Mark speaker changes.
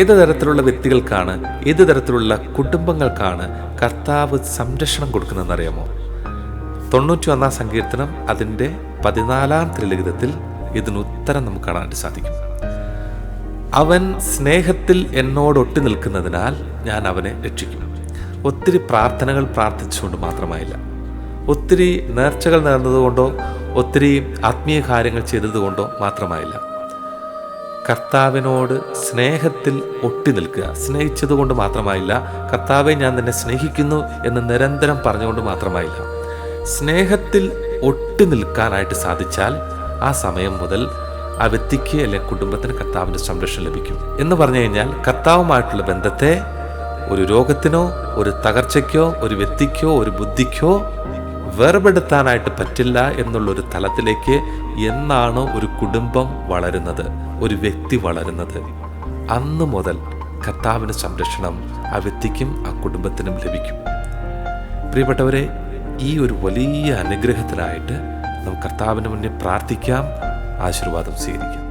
Speaker 1: ഏത് തരത്തിലുള്ള വ്യക്തികൾക്കാണ് ഏത് തരത്തിലുള്ള കുടുംബങ്ങൾക്കാണ് കർത്താവ് സംരക്ഷണം കൊടുക്കുന്നതെന്നറിയാമോ? തൊണ്ണൂറ്റി ഒന്നാം സങ്കീർത്തനം അതിന്റെ പതിനാലാം ത്രിലിഖിതത്തിൽ ഇതിന് ഉത്തരം നമുക്ക് കാണാനായിട്ട് സാധിക്കും. അവൻ സ്നേഹത്തിൽ എന്നോട് ഒട്ടി നിൽക്കുന്നതിനാൽ ഞാൻ അവനെ രക്ഷിക്കും. ഒത്തിരി പ്രാർത്ഥനകൾ പ്രാർത്ഥിച്ചുകൊണ്ട് മാത്രമായില്ല. ഒത്തിരി നേർച്ചകൾ നേർന്നതുകൊണ്ടോ ഒത്തിരി ആത്മീയ കാര്യങ്ങൾ ചെയ്തതുകൊണ്ടോ മാത്രമായില്ല. കർത്താവിനോട് സ്നേഹത്തിൽ ഒട്ടി നിൽക്കുക. സ്നേഹിച്ചതുകൊണ്ട് മാത്രമായില്ല കർത്താവെ ഞാൻ നിന്നെ സ്നേഹിക്കുന്നു എന്ന് നിരന്തരം പറഞ്ഞുകൊണ്ട് മാത്രമായില്ല. സ്നേഹത്തിൽ ഒട്ടി നിൽക്കാനായിട്ട് സാധിച്ചാൽ ആ സമയം മുതൽ ആ വ്യക്തിക്ക് അല്ലെങ്കിൽ കുടുംബത്തിന് കർത്താവിന്റെ സംരക്ഷണം ലഭിക്കും. എന്ന് പറഞ്ഞു കഴിഞ്ഞാൽ കർത്താവുമായിട്ടുള്ള ബന്ധത്തെ ഒരു രോഗത്തിനോ ഒരു തകർച്ചയ്ക്കോ ഒരു വ്യക്തിക്കോ ഒരു ബുദ്ധിക്കോ വേർപെടുത്താനായിട്ട് പറ്റില്ല എന്നുള്ളൊരു തലത്തിലേക്ക് എന്നാണ് ഒരു കുടുംബം വളരുന്നത് ഒരു വ്യക്തി വളരുന്നത്? അന്ന് മുതൽ കർത്താവിന് സംരക്ഷണം ആ വ്യക്തിക്കും ആ കുടുംബത്തിനും ലഭിക്കും. പ്രിയപ്പെട്ടവരെ ഈ ഒരു വലിയ അനുഗ്രഹത്തിനായിട്ട് നമുക്ക് കർത്താവിന് മുന്നിൽ പ്രാർത്ഥിക്കാം ആശീർവാദം സ്വീകരിക്കാം.